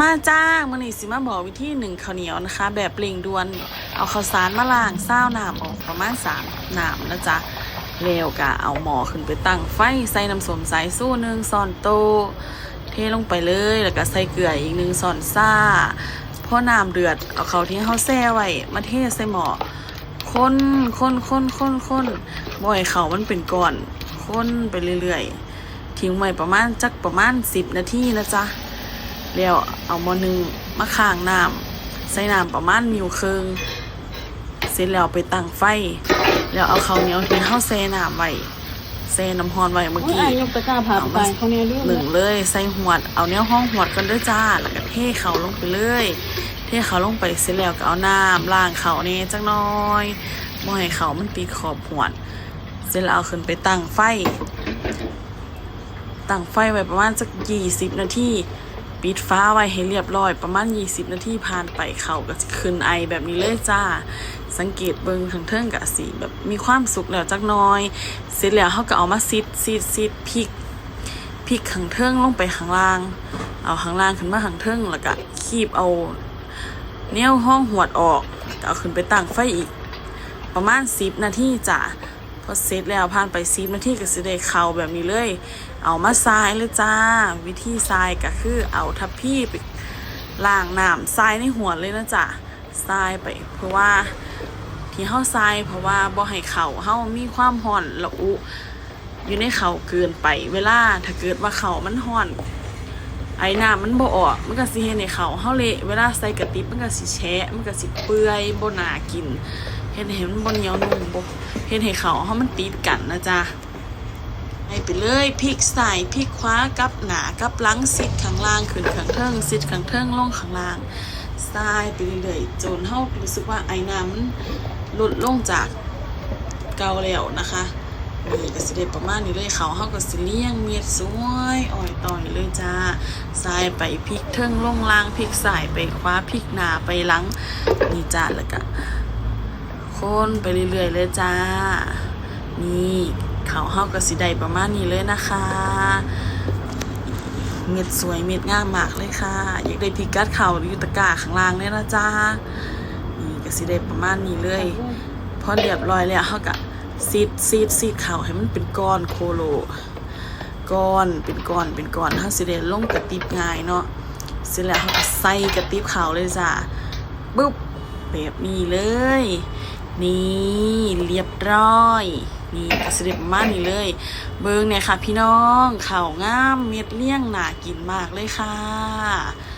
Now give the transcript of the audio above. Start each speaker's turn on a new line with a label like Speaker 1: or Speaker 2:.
Speaker 1: มาจ้ามื่อนี้สิมาบอกวิธีหนึ่งข้าวเหนียวนะคะ แบบเร่งด่วน เอาข้าวสารมาล้างเศร้าน้ำออกประมาณสามน้ำนะจ๊ะแล้วก็เอาหม้อขึ้นไปตั้งไฟใส่น้ำส้มสายสู้หนึ่งซอนโต เทลงไปเลยแล้วก็ใส่เกลืออีกหนึ่งซอนซ่าพอน้ำเดือดเอาเขาที่เขาแช่ไว้มาเทใส่หม้อคนคนคนคนคนบ่อยเขามันเป็นก้อนคนไปเรื่อยๆทิ้งไว้ประมาณจักประมาณสิบนาทีนะจ๊ะ แล้วเอาหม้อหนึงมาข้างน้ำใส่น้ำประมาณมิวครึ่งเสร็จแล้วไปตั้งไฟ แล้วเอาข้าวเหนียวที่เฮาแช่น้ำไว้แช่น้ำร้อนไว้เมื่อ
Speaker 2: โอ้ย
Speaker 1: กี้
Speaker 2: อายกตะกร้าผ่าไปเขาเนี่ยเรื่อง
Speaker 1: หนึ่งเลยใส่หวดเอาเนี้ยห้องหวดกันด้วยจ้า แล้วก็เทเขาลงไปเลยเทเขาลงไปเสร็จแล้วก็เอาน้ำล้างเขานี่จังน้อยบ่ให้เขามันติดขอบหวดเสร็จแล้วเอาขึ้นไปตั้งไฟตั้งไฟไว้ประมาณสักยี่สิบนาที ปิดฟ้าไว้ให้เรียบร้อยประมาณ 20 นาทีผ่านไปเขาก็ขึ้นไอแบบนี้เลยจ้า สังเกตเบิงทางเทิงกะสีแบบมีความสุกแล้วจักน้อย เสร็จแล้วเขาก็เอามาซิดซิดซิดพริกพริกข้างเทิงลงไปข้างล่าง เอาข้างล่างขึ้นมาข้างเทิงแล้วก็คีบเอาแนวห้องหวดออกเอาขึ้นไปตั้งไฟอีก ประมาณ 10 นาทีจ้ะ พอเสร็จแล้วผ่านไป10นาทีก็สิได้เข้าแบบนี้เลย เอามาทรายเลยจ้า วิธีทรายก็คือเอาทัพพี่ไปล้างน้ำทรายในหัวเลยนะจ๊ะทรายไป เพราะว่าที่เฮาทรายเพราะว่าบ่ให้เข่าเฮามีความห่อนละอุ อยู่ในเข่าเกินไป เวลาถ้าเกิดว่าเข่ามันห่อน ไอ้น้ำมันบ่ออกมันก็สิเฮ็ดให้เข่าเฮาเละเวลาใส่กระติบมันก็สิแฉะมันก็สิเปื่อยบ่น่ากิน เฮ็ดให้มันบ่เหนียวนุ่มบ่เฮ็ดให้เขาเฮามันติดกันนะจ๊ะให้ไปเลยพลิกซ้ายพลิกขวากับหนากับหลังซิดข้างล่างขึ้นข้างเทิงซิดข้างเทิงลงข้างล่างซ้ายไปเรื่อยๆจนเฮารู้สึกว่าไอ้น้ำมันลดลงจากเกาแล้วนะคะนี่ก็สิได้ประมาณนี้เลยเขาเฮาก็สิเลี้ยงเม็ดสวยอ่อยต่อยเลยจ้าซ้ายไปพลิกเทิงลงล่างพลิกซ้ายไปขวาพลิกหนาไปหลังนี่จ้าแล้วก็ คนไปเรื่อยๆเลยจ้า นี่เขาเฮาก็สิได้ประมาณนี้เลยนะคะ เม็ดสวยเม็ดงามมากเลยค่ะ อยากได้พิกัดเขาอยู่ตะกาข้างล่างเนี่ยนะจ้า นี่ก็สิได้ประมาณนี้เลย พอเรียบร้อยแล้วเฮาก็ซีดซีดซีดเขาให้มันเป็นก้อนโคโลก้อนเป็นก้อนเป็นก้อนเฮาสิได้ลงกระติบง่ายเนาะเสร็จแล้วเฮาก็ใส่กระติบเขาเลยจ้าปึ๊บแบบนี้เลย นี่เรียบร้อย นี่กระสเด็บมากนี่เลย เบิ้งเนี่ยค่ะ พี่น้องข่าวงามเม็ดเลี่ยงหนากินมากเลยค่ะ